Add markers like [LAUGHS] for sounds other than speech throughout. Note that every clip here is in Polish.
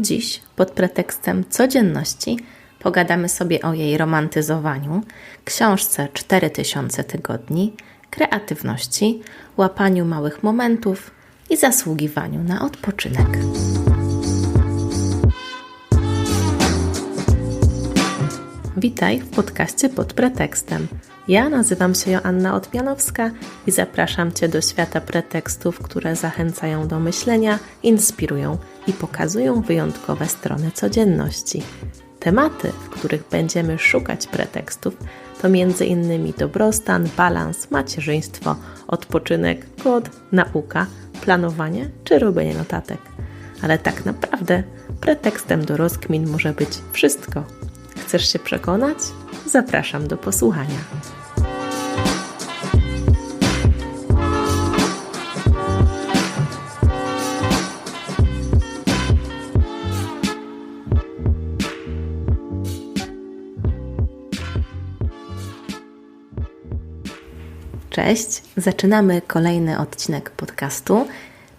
Dziś, pod pretekstem codzienności, pogadamy sobie o jej romantyzowaniu, książce 4000 tygodni, kreatywności, łapaniu małych momentów i zasługiwaniu na odpoczynek. Witaj w podcaście pod pretekstem. Ja nazywam się Joanna Otmianowska i zapraszam Cię do świata pretekstów, które zachęcają do myślenia, inspirują i pokazują wyjątkowe strony codzienności. Tematy, w których będziemy szukać pretekstów, to m.in. dobrostan, balans, macierzyństwo, odpoczynek, kod, nauka, planowanie czy robienie notatek. Ale tak naprawdę pretekstem do rozkmin może być wszystko. Chcesz się przekonać? Zapraszam do posłuchania. Cześć, zaczynamy kolejny odcinek podcastu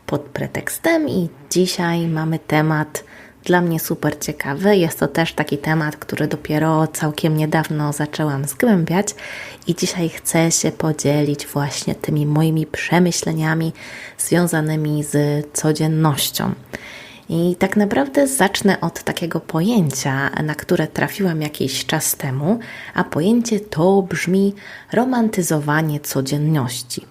pod pretekstem i dzisiaj mamy temat dla mnie super ciekawy. Jest to też taki temat, który dopiero całkiem niedawno zaczęłam zgłębiać i dzisiaj chcę się podzielić właśnie tymi moimi przemyśleniami związanymi z codziennością. I tak naprawdę zacznę od takiego pojęcia, na które trafiłam jakiś czas temu, a pojęcie to brzmi romantyzowanie codzienności.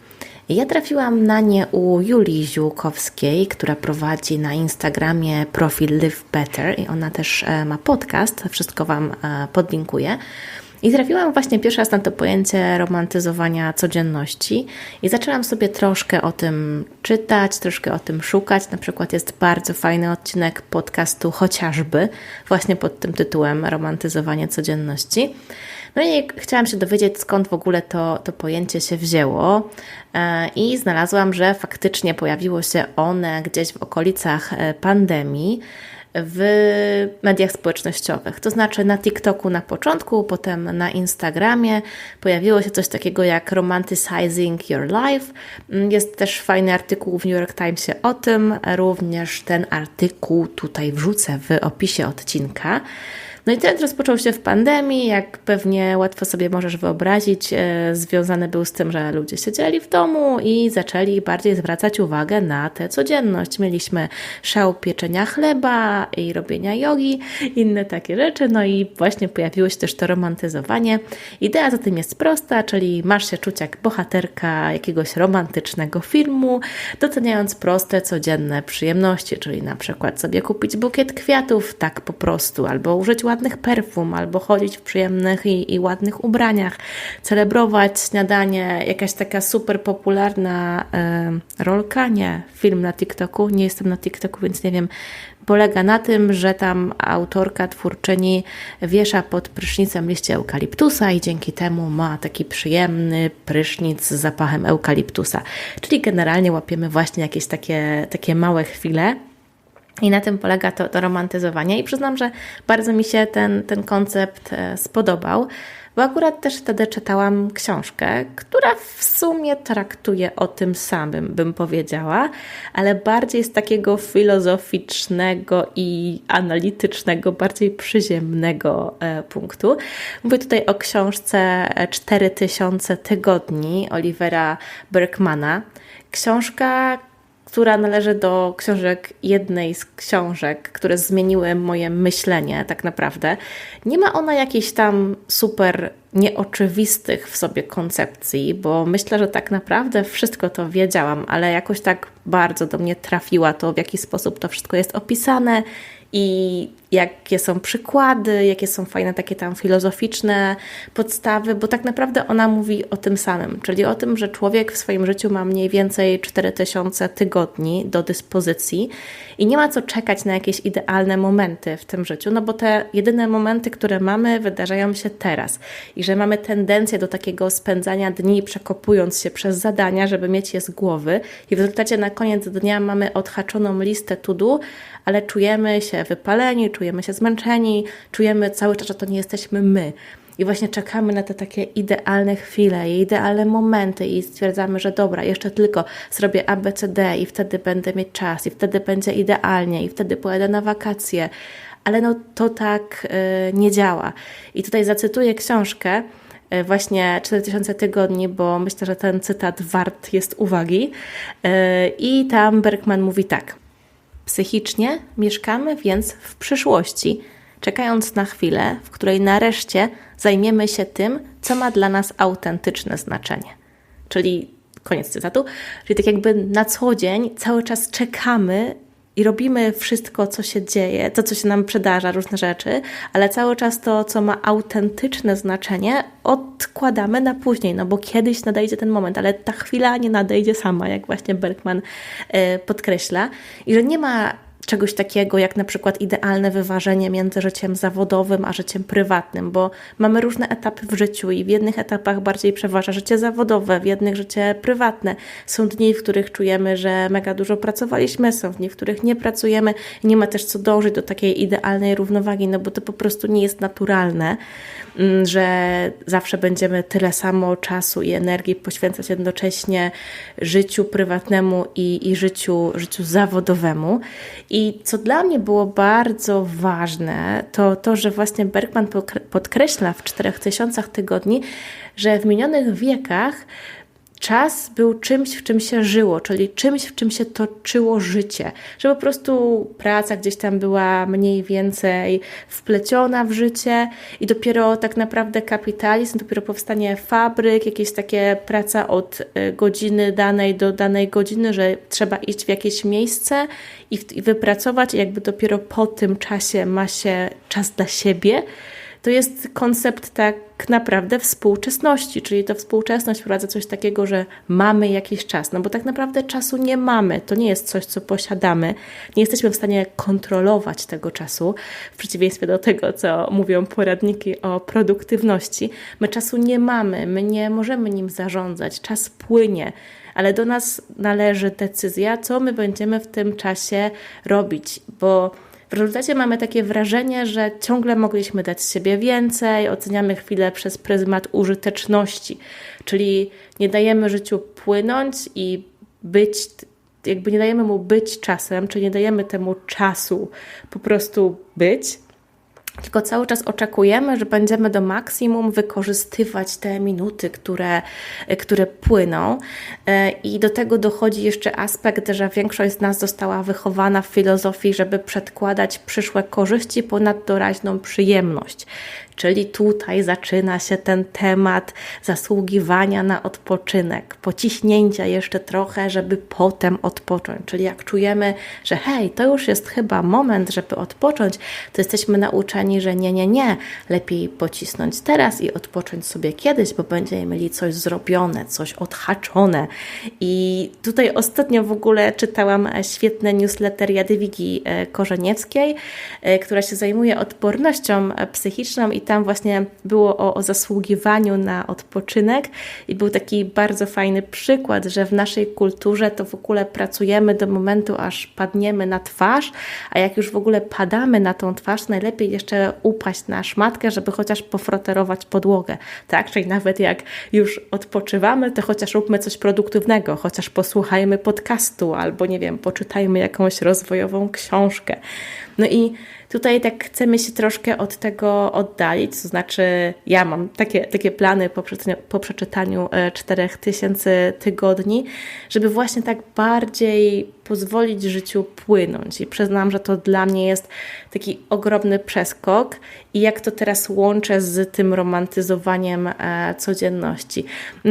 Ja trafiłam na nie u Julii Ziółkowskiej, która prowadzi na Instagramie profil Live Better i ona też e, ma podcast, wszystko Wam e, podlinkuję. I trafiłam właśnie pierwszy raz na to pojęcie romantyzowania codzienności i zaczęłam sobie troszkę o tym czytać, troszkę o tym szukać. Na przykład jest bardzo fajny odcinek podcastu chociażby właśnie pod tym tytułem Romantyzowanie codzienności. No i chciałam się dowiedzieć, skąd w ogóle to, to pojęcie się wzięło, e, i znalazłam, że faktycznie pojawiło się one gdzieś w okolicach e, pandemii w mediach społecznościowych. To znaczy na TikToku na początku, potem na Instagramie pojawiło się coś takiego jak romanticizing your life. Mm, jest też fajny artykuł w New York Timesie o tym. Również ten artykuł tutaj wrzucę w opisie odcinka. No i trend rozpoczął się w pandemii, jak pewnie łatwo sobie możesz wyobrazić, e, związany był z tym, że ludzie siedzieli w domu i zaczęli bardziej zwracać uwagę na tę codzienność. Mieliśmy szał pieczenia chleba i robienia jogi, inne takie rzeczy, no i właśnie pojawiło się też to romantyzowanie. Idea za tym jest prosta, czyli masz się czuć jak bohaterka jakiegoś romantycznego filmu, doceniając proste, codzienne przyjemności, czyli na przykład sobie kupić bukiet kwiatów tak po prostu, albo użyć ładnych perfum, albo chodzić w przyjemnych i, i ładnych ubraniach, celebrować śniadanie, jakaś taka super popularna y, rolka, nie, film na TikToku, nie jestem na TikToku, więc nie wiem, polega na tym, że tam autorka, twórczyni wiesza pod prysznicem liście eukaliptusa i dzięki temu ma taki przyjemny prysznic z zapachem eukaliptusa. Czyli generalnie łapiemy właśnie jakieś takie, takie małe chwile, i na tym polega to, to romantyzowanie. I przyznam, że bardzo mi się ten, ten koncept e, spodobał, bo akurat też wtedy czytałam książkę, która w sumie traktuje o tym samym, bym powiedziała, ale bardziej z takiego filozoficznego i analitycznego, bardziej przyziemnego e, punktu. Mówię tutaj o książce 4000 tygodni Olivera Berkmana. Książka, która należy do książek, jednej z książek, które zmieniły moje myślenie tak naprawdę. Nie ma ona jakichś tam super nieoczywistych w sobie koncepcji, bo myślę, że tak naprawdę wszystko to wiedziałam, ale jakoś tak bardzo do mnie trafiła to, w jaki sposób to wszystko jest opisane i jakie są przykłady, jakie są fajne takie tam filozoficzne podstawy, bo tak naprawdę ona mówi o tym samym, czyli o tym, że człowiek w swoim życiu ma mniej więcej 4000 tygodni do dyspozycji i nie ma co czekać na jakieś idealne momenty w tym życiu, no bo te jedyne momenty, które mamy, wydarzają się teraz. I że mamy tendencję do takiego spędzania dni przekopując się przez zadania, żeby mieć je z głowy i w rezultacie na koniec dnia mamy odhaczoną listę to ale czujemy się wypaleni, czujemy się zmęczeni, czujemy cały czas, że to nie jesteśmy my. i właśnie czekamy na te takie idealne chwile i idealne momenty i stwierdzamy, że dobra, jeszcze tylko zrobię ABCD i wtedy będę mieć czas i wtedy będzie idealnie i wtedy pojadę na wakacje. Ale no to tak y, nie działa. I tutaj zacytuję książkę, y, właśnie 4000 tygodni, bo myślę, że ten cytat wart jest uwagi. Y, I tam Bergman mówi tak. Psychicznie mieszkamy więc w przyszłości, czekając na chwilę, w której nareszcie zajmiemy się tym, co ma dla nas autentyczne znaczenie. Czyli koniec cytatu, czyli tak jakby na co dzień cały czas czekamy i robimy wszystko, co się dzieje, to, co się nam przydarza, różne rzeczy, ale cały czas to, co ma autentyczne znaczenie, odkładamy na później, no bo kiedyś nadejdzie ten moment, ale ta chwila nie nadejdzie sama, jak właśnie Bergman e, podkreśla, i że nie ma czegoś takiego jak na przykład idealne wyważenie między życiem zawodowym a życiem prywatnym, bo mamy różne etapy w życiu i w jednych etapach bardziej przeważa życie zawodowe, w jednych życie prywatne. Są dni, w których czujemy, że mega dużo pracowaliśmy, są dni, w których nie pracujemy nie ma też co dążyć do takiej idealnej równowagi, no bo to po prostu nie jest naturalne. Mm, że zawsze będziemy tyle samo czasu i energii poświęcać jednocześnie życiu prywatnemu i, i życiu, życiu zawodowemu. I co dla mnie było bardzo ważne, to to, że właśnie Bergman podkreśla w czterech tysiącach tygodni, że w minionych wiekach czas był czymś, w czym się żyło, czyli czymś, w czym się toczyło życie, że po prostu praca gdzieś tam była mniej więcej wpleciona w życie i dopiero tak naprawdę kapitalizm, dopiero powstanie fabryk, jakieś takie praca od y, godziny danej do danej godziny, że trzeba iść w jakieś miejsce i, i wypracować i jakby dopiero po tym czasie ma się czas dla siebie to jest koncept tak naprawdę współczesności, czyli to współczesność wprowadza coś takiego, że mamy jakiś czas, no bo tak naprawdę czasu nie mamy, to nie jest coś, co posiadamy, nie jesteśmy w stanie kontrolować tego czasu, w przeciwieństwie do tego, co mówią poradniki o produktywności. My czasu nie mamy, my nie możemy nim zarządzać, czas płynie, ale do nas należy decyzja, co my będziemy w tym czasie robić, bo w rezultacie mamy takie wrażenie, że ciągle mogliśmy dać z siebie więcej, oceniamy chwilę przez pryzmat użyteczności, czyli nie dajemy życiu płynąć i być, jakby nie dajemy mu być czasem, czy nie dajemy temu czasu po prostu być, tylko cały czas oczekujemy, że będziemy do maksimum wykorzystywać te minuty, które, które płyną. E, I do tego dochodzi jeszcze aspekt, że większość z nas została wychowana w filozofii, żeby przedkładać przyszłe korzyści ponad doraźną przyjemność. Czyli tutaj zaczyna się ten temat zasługiwania na odpoczynek, pociśnięcia jeszcze trochę, żeby potem odpocząć. Czyli jak czujemy, że hej, to już jest chyba moment, żeby odpocząć, to jesteśmy nauczeni, że nie, nie, nie, lepiej pocisnąć teraz i odpocząć sobie kiedyś, bo będziemy mieli coś zrobione, coś odhaczone. I tutaj ostatnio w ogóle czytałam świetny newsletter Jadwigi e, Korzenieckiej, e, która się zajmuje odpornością psychiczną i tam właśnie było o, o zasługiwaniu na odpoczynek i był taki bardzo fajny przykład, że w naszej kulturze to w ogóle pracujemy do momentu, aż padniemy na twarz, a jak już w ogóle padamy na tą twarz, najlepiej jeszcze upaść na szmatkę, żeby chociaż pofroterować podłogę, tak? Czyli nawet jak już odpoczywamy, to chociaż róbmy coś produktywnego, chociaż posłuchajmy podcastu albo nie wiem, poczytajmy jakąś rozwojową książkę. No i Tutaj tak chcemy się troszkę od tego oddalić, to znaczy ja mam takie, takie plany po przeczytaniu, po przeczytaniu 4000 tygodni, żeby właśnie tak bardziej pozwolić życiu płynąć. I przyznam, że to dla mnie jest taki ogromny przeskok i jak to teraz łączę z tym romantyzowaniem e, codzienności.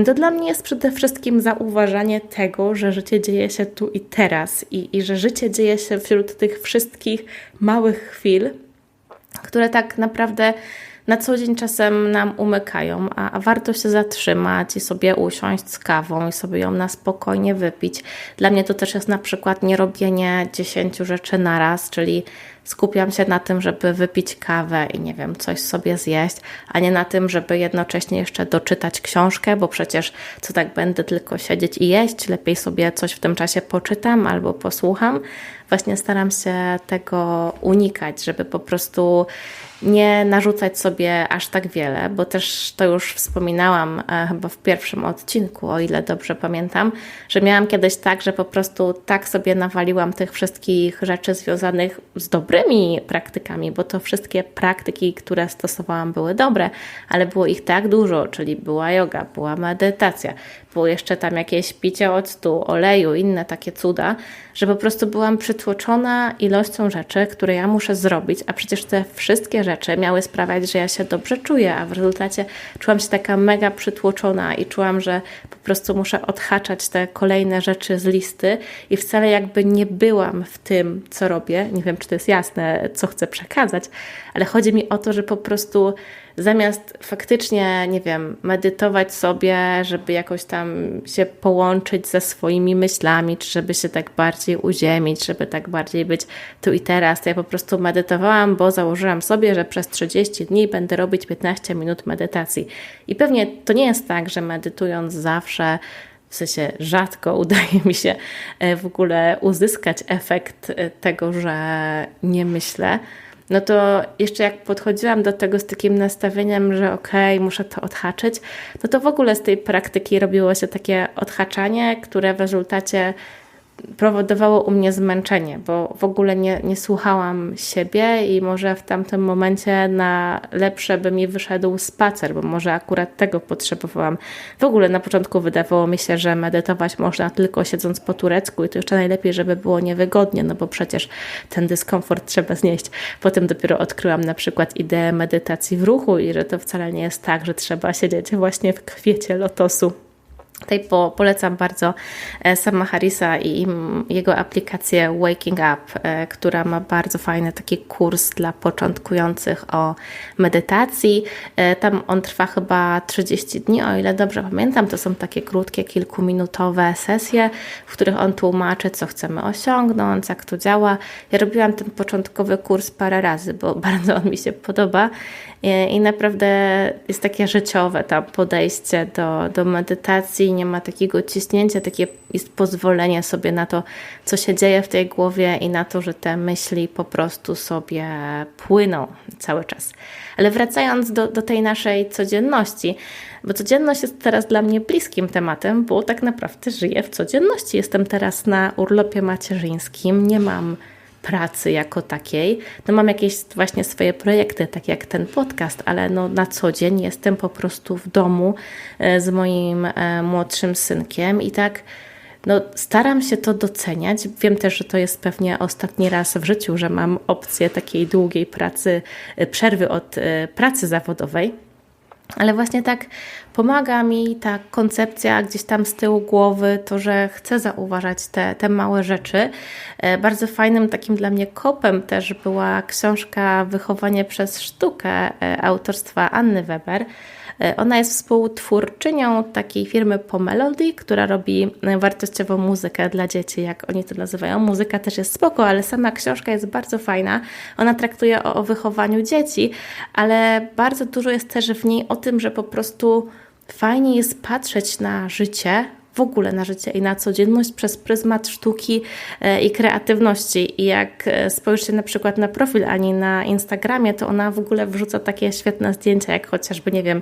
To dla mnie jest przede wszystkim zauważanie tego, że życie dzieje się tu i teraz i, i że życie dzieje się wśród tych wszystkich małych chwil, które tak naprawdę na co dzień czasem nam umykają, a, a, warto się zatrzymać i sobie usiąść z kawą i sobie ją na spokojnie wypić. Dla mnie to też jest na przykład nie robienie dziesięciu rzeczy naraz, czyli skupiam się na tym, żeby wypić kawę i nie wiem, coś sobie zjeść, a nie na tym, żeby jednocześnie jeszcze doczytać książkę, bo przecież co tak będę tylko siedzieć i jeść, lepiej sobie coś w tym czasie poczytam albo posłucham. właśnie staram się tego unikać, żeby po prostu nie narzucać sobie aż tak wiele, bo też to już wspominałam e, chyba w pierwszym odcinku, o ile dobrze pamiętam, że miałam kiedyś tak, że po prostu tak sobie nawaliłam tych wszystkich rzeczy związanych z dobrymi praktykami, bo to wszystkie praktyki, które stosowałam, były dobre, ale było ich tak dużo, czyli była yoga, była medytacja, było jeszcze tam jakieś picie octu, oleju, inne takie cuda, że po prostu byłam przytłoczona ilością rzeczy, które ja muszę zrobić, a przecież te wszystkie rzeczy miały sprawiać, że ja się dobrze czuję, a w rezultacie czułam się taka mega przytłoczona i czułam, że po prostu muszę odhaczać te kolejne rzeczy z listy i wcale jakby nie byłam w tym, co robię. Nie wiem, czy to jest jasne, co chcę przekazać, ale chodzi mi o to, że po prostu zamiast faktycznie, nie wiem, medytować sobie, żeby jakoś tam się połączyć ze swoimi myślami, czy żeby się tak bardziej uziemić, żeby tak bardziej być tu i teraz, to ja po prostu medytowałam, bo założyłam sobie, że przez 30 dni będę robić 15 minut medytacji. I pewnie to nie jest tak, że medytując zawsze w sensie rzadko [LAUGHS] udaje mi się e, w ogóle uzyskać efekt e, tego, że nie myślę no to jeszcze jak podchodziłam do tego z takim nastawieniem, że okej, okay, muszę to odhaczyć, no to w ogóle z tej praktyki robiło się takie odhaczanie, które w rezultacie powodowało u mnie zmęczenie, bo w ogóle nie, nie słuchałam siebie i może w tamtym momencie na lepsze by mi wyszedł spacer, bo może akurat tego potrzebowałam. W ogóle na początku wydawało mi się, że medytować można tylko siedząc po turecku i to jeszcze najlepiej, żeby było niewygodnie, no bo przecież ten dyskomfort trzeba znieść. Potem dopiero odkryłam na przykład ideę medytacji w ruchu i że to wcale nie jest tak, że trzeba siedzieć właśnie w kwiecie lotosu. Tutaj po, polecam bardzo e, Sama Harrisa i jego aplikację Waking Up, e, która ma bardzo fajny taki kurs dla początkujących o medytacji. E, tam on trwa chyba 30 dni, o ile dobrze pamiętam. To są takie krótkie, kilkuminutowe sesje, w których on tłumaczy, co chcemy osiągnąć, jak to działa. Ja robiłam ten początkowy kurs parę razy, bo [LAUGHS] bardzo on mi się podoba i naprawdę jest takie życiowe tam podejście do, do medytacji, nie ma takiego ciśnięcia, takie jest pozwolenie sobie na to, co się dzieje w tej głowie i na to, że te myśli po prostu sobie płyną cały czas. Ale wracając do, do tej naszej codzienności, bo codzienność jest teraz dla mnie bliskim tematem, bo tak naprawdę żyję w codzienności. Jestem teraz na urlopie macierzyńskim, nie mam pracy jako takiej. No mam jakieś właśnie swoje projekty, tak jak ten podcast, ale no na co dzień jestem po prostu w domu e, z moim e, młodszym synkiem i tak no, staram się to doceniać. Wiem też, że to jest pewnie ostatni raz w życiu, że mam opcję takiej długiej pracy, e, przerwy od pracy zawodowej. Ale właśnie tak pomaga mi ta koncepcja gdzieś tam z tyłu głowy, to, że chcę zauważać te, te małe rzeczy. E, bardzo fajnym takim dla mnie kopem też była książka Wychowanie przez sztukę e, autorstwa Anny Weber. E, ona jest współtwórczynią takiej firmy Pomelody, która robi wartościową muzykę dla dzieci, jak oni to nazywają. Muzyka też jest spoko, ale sama książka jest bardzo fajna. Ona traktuje o, o wychowaniu dzieci, ale bardzo dużo jest też w niej o tym, że po prostu fajnie jest patrzeć na życie w ogóle na życie i na codzienność przez pryzmat sztuki e, i kreatywności. I jak e, spojrzycie na przykład na profil Ani na Instagramie, to ona w ogóle wrzuca takie świetne zdjęcia, jak chociażby, nie wiem,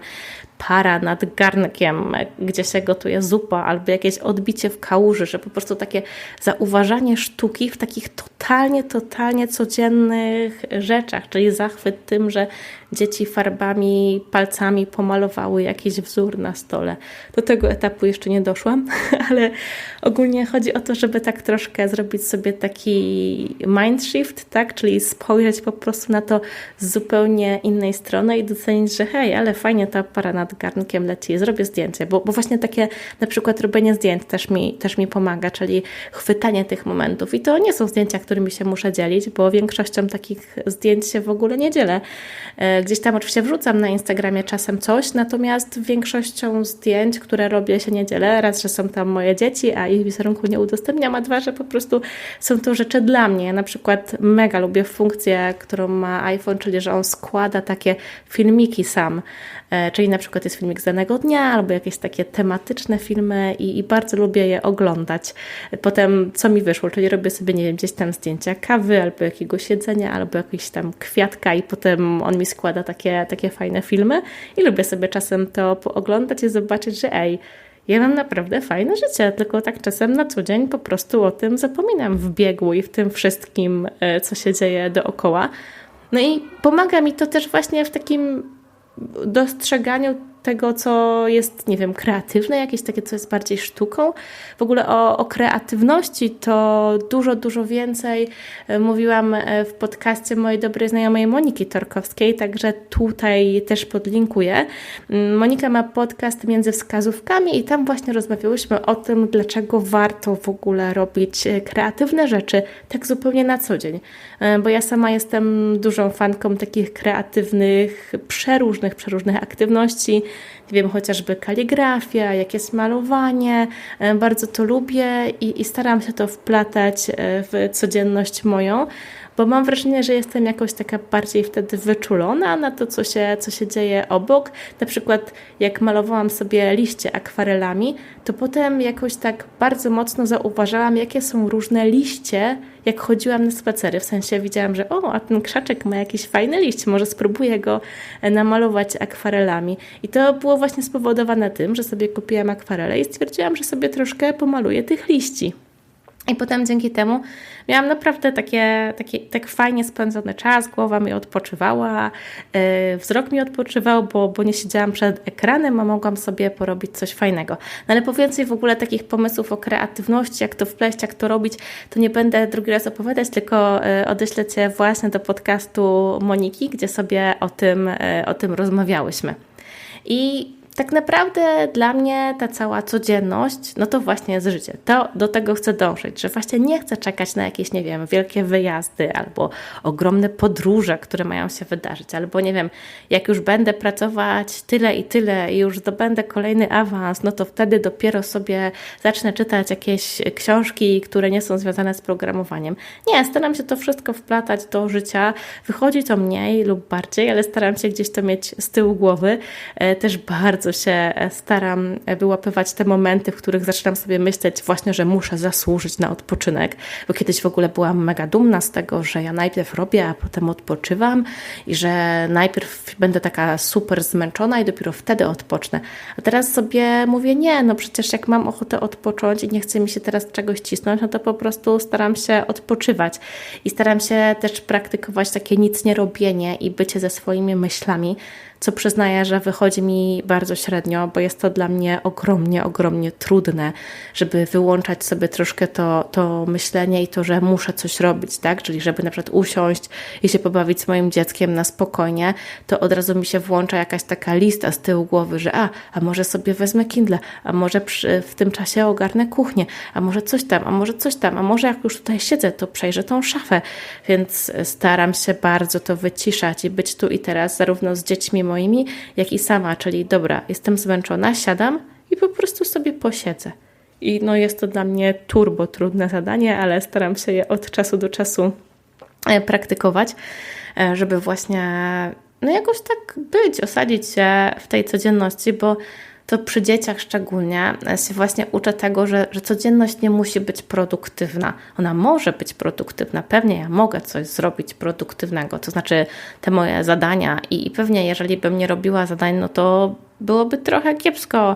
para nad garnkiem, gdzie się gotuje zupa, albo jakieś odbicie w kałuży, że po prostu takie zauważanie sztuki w takich totalnie, totalnie codziennych rzeczach, czyli zachwyt tym, że dzieci farbami, palcami pomalowały jakiś wzór na stole. Do tego etapu jeszcze nie doszłam, [LAUGHS] ale ogólnie chodzi o to, żeby tak troszkę zrobić sobie taki mind shift, tak? czyli spojrzeć po prostu na to z zupełnie innej strony i docenić, że hej, ale fajnie ta para nad garnkiem leci, zrobię zdjęcie, bo, bo właśnie takie na przykład robienie zdjęć też mi, też mi pomaga, czyli chwytanie tych momentów. I to nie są zdjęcia, którymi się muszę dzielić, bo większością takich zdjęć się w ogóle nie dzielę. E, gdzieś tam oczywiście wrzucam na Instagramie czasem coś, natomiast większością zdjęć, które robię, się nie dzielę. Raz, że są tam moje dzieci, a ich wizerunku nie udostępniam, a dwa, że po prostu są to rzeczy dla mnie. Ja na przykład mega lubię funkcję, którą ma iPhone, czyli że on składa takie filmiki sam, czyli na przykład przykład jest filmik z danego dnia, albo jakieś takie tematyczne filmy i, i bardzo lubię je oglądać. Potem co mi wyszło, czyli robię sobie, nie wiem, gdzieś tam zdjęcia kawy, albo jakiegoś jedzenia, albo jakiegoś tam kwiatka i potem on mi składa takie, takie fajne filmy i lubię sobie czasem to pooglądać i zobaczyć, że ej, ja mam naprawdę fajne życie, tylko tak czasem na co dzień po prostu o tym zapominam w biegu i w tym wszystkim, e, co się dzieje dookoła. No i pomaga mi to też właśnie w takim dostrzeganiu tego, co jest, nie wiem, kreatywne, jakieś takie, co jest bardziej sztuką. W ogóle o, o kreatywności to dużo, dużo więcej e, mówiłam e, w podcaście mojej dobrej znajomej Moniki Torkowskiej, także tutaj też podlinkuję. Mm, Monika ma podcast między wskazówkami i tam właśnie rozmawiałyśmy o tym, dlaczego warto w ogóle robić e, kreatywne rzeczy tak zupełnie na co dzień. Bo ja sama jestem dużą fanką takich kreatywnych, przeróżnych, przeróżnych aktywności wiem, chociażby kaligrafia, jakieś malowanie. E, bardzo to lubię i, i staram się to wplatać e, w codzienność moją bo mam wrażenie, że jestem jakoś taka bardziej wtedy wyczulona na to, co się, co się dzieje obok. Na przykład, jak malowałam sobie liście akwarelami, to potem jakoś tak bardzo mocno zauważałam, jakie są różne liście, jak chodziłam na spacery. W sensie widziałam, że o, a ten krzaczek ma jakiś fajny liść, może spróbuję go e, namalować akwarelami. I to było właśnie spowodowane tym, że sobie kupiłam akwarele i stwierdziłam, że sobie troszkę pomaluję tych liści. I potem dzięki temu miałam naprawdę takie, takie, tak fajnie spędzony czas, głowa mi odpoczywała, yy, wzrok mi odpoczywał, bo, bo nie siedziałam przed ekranem, a mogłam sobie porobić coś fajnego. No ale po więcej w ogóle takich pomysłów o kreatywności, jak to wpleść, jak to robić, to nie będę drugi raz opowiadać, tylko yy, odeślę Cię właśnie do podcastu Moniki, gdzie sobie o tym, yy, o tym rozmawiałyśmy. I tak naprawdę dla mnie ta cała codzienność, no to właśnie jest życie. To do tego chcę dążyć, że właśnie nie chcę czekać na jakieś, nie wiem, wielkie wyjazdy albo ogromne podróże, które mają się wydarzyć, albo nie wiem, jak już będę pracować tyle i tyle i już zdobędę kolejny awans, no to wtedy dopiero sobie zacznę czytać jakieś książki, które nie są związane z programowaniem. Nie, staram się to wszystko wplatać do życia. Wychodzi to mniej lub bardziej, ale staram się gdzieś to mieć z tyłu głowy. E, też bardzo bardzo się e, staram e, wyłapywać te momenty, w których zaczynam sobie myśleć właśnie, że muszę zasłużyć na odpoczynek, bo kiedyś w ogóle byłam mega dumna z tego, że ja najpierw robię, a potem odpoczywam i że najpierw będę taka super zmęczona i dopiero wtedy odpocznę. A teraz sobie mówię, nie, no przecież jak mam ochotę odpocząć i nie chce mi się teraz czegoś cisnąć, no to po prostu staram się odpoczywać. I staram się też praktykować takie nic nie robienie i bycie ze swoimi myślami, co przyznaję, że wychodzi mi bardzo średnio, bo jest to dla mnie ogromnie, ogromnie trudne, żeby wyłączać sobie troszkę to, to myślenie i to, że muszę coś robić, tak? Czyli żeby na przykład usiąść i się pobawić z moim dzieckiem na spokojnie, to od razu mi się włącza jakaś taka lista z tyłu głowy, że a, a może sobie wezmę Kindle, a może przy, w tym czasie ogarnę kuchnię, a może coś tam, a może coś tam, a może jak już tutaj siedzę, to przejrzę tą szafę. Więc staram się bardzo to wyciszać i być tu i teraz, zarówno z dziećmi moimi, jak i sama, czyli dobra, jestem zmęczona, siadam i po prostu sobie posiedzę. I no jest to dla mnie turbo trudne zadanie, ale staram się je od czasu do czasu e, praktykować, e, żeby właśnie no jakoś tak być, osadzić się w tej codzienności, bo to przy dzieciach szczególnie się właśnie uczę tego, że, że codzienność nie musi być produktywna. Ona może być produktywna, pewnie ja mogę coś zrobić produktywnego, to znaczy te moje zadania i, i pewnie jeżeli bym nie robiła zadań, no to byłoby trochę kiepsko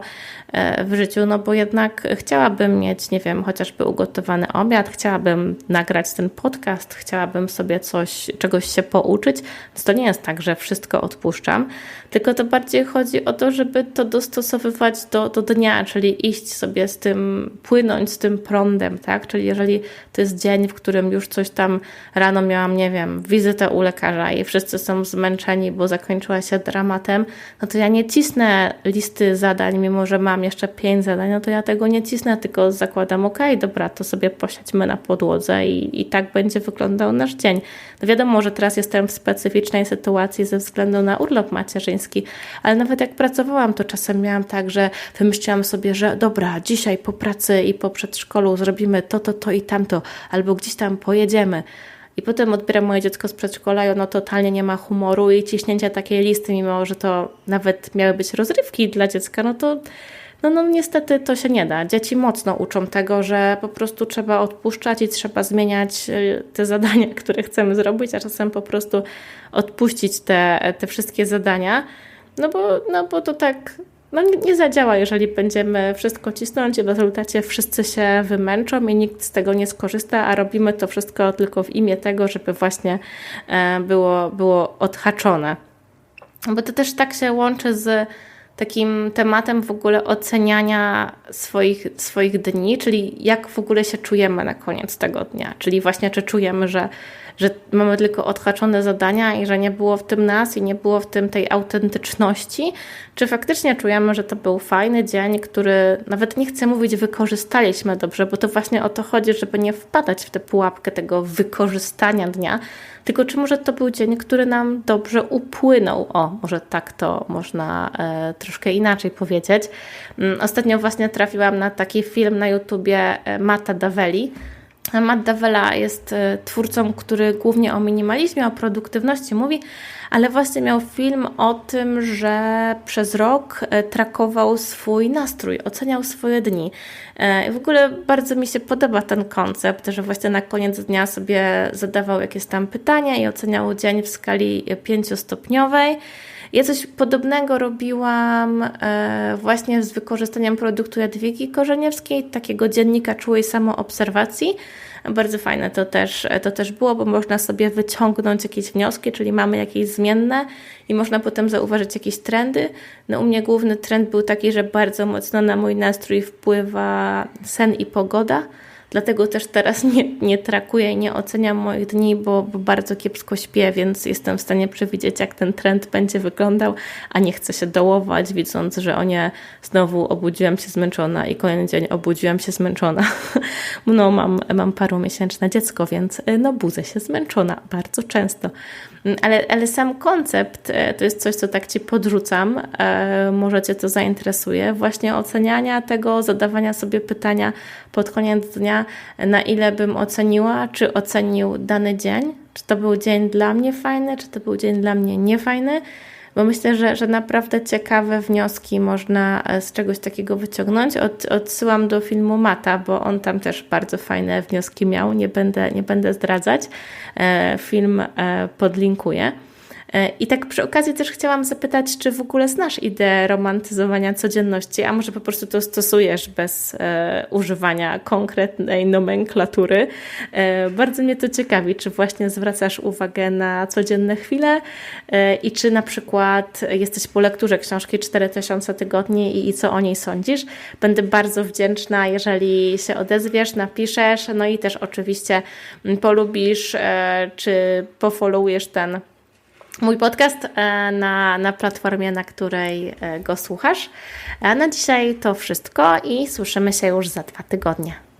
e, w życiu, no bo jednak chciałabym mieć, nie wiem, chociażby ugotowany obiad, chciałabym nagrać ten podcast, chciałabym sobie coś, czegoś się pouczyć. Więc to nie jest tak, że wszystko odpuszczam, tylko to bardziej chodzi o to, żeby to dostosowywać do, do dnia, czyli iść sobie z tym, płynąć z tym prądem, tak? Czyli jeżeli to jest dzień, w którym już coś tam rano miałam, nie wiem, wizytę u lekarza i wszyscy są zmęczeni, bo zakończyła się dramatem, no to ja nie cisnę listy zadań, mimo że mam jeszcze pięć zadań, no to ja tego nie cisnę, tylko zakładam, ok, dobra, to sobie posiedźmy na podłodze i, i tak będzie wyglądał nasz dzień. No wiadomo, że teraz jestem w specyficznej sytuacji ze względu na urlop macierzyński, ale nawet jak pracowałam, to czasem miałam tak, że wymyśliłam sobie, że dobra, dzisiaj po pracy i po przedszkolu zrobimy to, to, to i tamto, albo gdzieś tam pojedziemy. I potem odbieram moje dziecko z przedszkola i ono totalnie nie ma humoru i ciśnięcia takiej listy, mimo że to nawet miały być rozrywki dla dziecka, no to no, no niestety to się nie da. Dzieci mocno uczą tego, że po prostu trzeba odpuszczać i trzeba zmieniać y, te zadania, [LAUGHS] które chcemy zrobić, a czasem po prostu odpuścić te, te wszystkie zadania, no bo, no bo to tak no nie, zadziała, jeżeli będziemy wszystko cisnąć i w rezultacie wszyscy się wymęczą i nikt z tego nie skorzysta, a robimy to wszystko tylko w imię tego, żeby właśnie e, było, było odhaczone. Bo to też tak się łączy z takim tematem w ogóle oceniania swoich, swoich dni, czyli jak w ogóle się czujemy na koniec tego dnia. Czyli właśnie, czy czujemy, że że mamy tylko odhaczone zadania i że nie było w tym nas i nie było w tym tej autentyczności, czy faktycznie czujemy, że to był fajny dzień, który nawet nie chcę mówić wykorzystaliśmy dobrze, bo to właśnie o to chodzi, żeby nie wpadać w tę pułapkę tego wykorzystania dnia, tylko czy może to był dzień, który nam dobrze upłynął. O, może tak to można e, troszkę inaczej powiedzieć. Mm, ostatnio właśnie trafiłam na taki film na YouTubie e, Mata Daveli, Matt Davella jest e, twórcą, który głównie o minimalizmie, o produktywności mówi, ale właśnie miał film o tym, że przez rok e, trakował swój nastrój, oceniał swoje dni. E, w ogóle bardzo mi się podoba ten koncept, że właśnie na koniec dnia sobie zadawał jakieś tam pytania i oceniał dzień w skali pięciostopniowej. Ja coś podobnego robiłam właśnie z wykorzystaniem produktu Jadwigi Korzeniewskiej, takiego dziennika czułej samoobserwacji. Bardzo fajne to też, to też było, bo można sobie wyciągnąć jakieś wnioski, czyli mamy jakieś zmienne i można potem zauważyć jakieś trendy. No u mnie główny trend był taki, że bardzo mocno na mój nastrój wpływa sen i pogoda. Dlatego też teraz [LAUGHS] nie, nie trakuję i nie oceniam moich dni, bo, bo, bardzo kiepsko śpię, więc jestem w stanie przewidzieć, jak ten trend będzie wyglądał, a nie chcę się dołować, widząc, że o nie, znowu obudziłam się zmęczona i kolejny dzień obudziłam się zmęczona. [LAUGHS] No, mam, mam parumiesięczne dziecko, więc no, budzę się zmęczona bardzo często. Ale, ale sam koncept e, to jest coś, co tak Ci podrzucam, e, może Cię to zainteresuje, właśnie oceniania tego, zadawania sobie pytania pod koniec dnia, na ile bym oceniła, czy ocenił dany dzień, czy to był dzień dla mnie fajny, czy to był dzień dla mnie niefajny, bo myślę, że, że naprawdę ciekawe wnioski można e, z czegoś takiego wyciągnąć. Od, odsyłam do filmu Mata, bo on tam też bardzo fajne wnioski miał, nie będę, nie będę zdradzać. E, film e, podlinkuję. E, I tak przy okazji też chciałam zapytać, czy w ogóle znasz ideę romantyzowania codzienności, a może po prostu to stosujesz bez e, używania konkretnej nomenklatury. E, bardzo mnie to ciekawi, czy właśnie zwracasz uwagę na codzienne chwile e, i czy na przykład jesteś po lekturze książki 4000 tygodni i, i co o niej sądzisz. Będę bardzo wdzięczna, jeżeli się odezwiesz, napiszesz, no i też oczywiście polubisz, e, czy pofollowujesz ten mój podcast e, na, na platformie, na której e, go słuchasz. Na dzisiaj to wszystko i słyszymy się już za dwa tygodnie.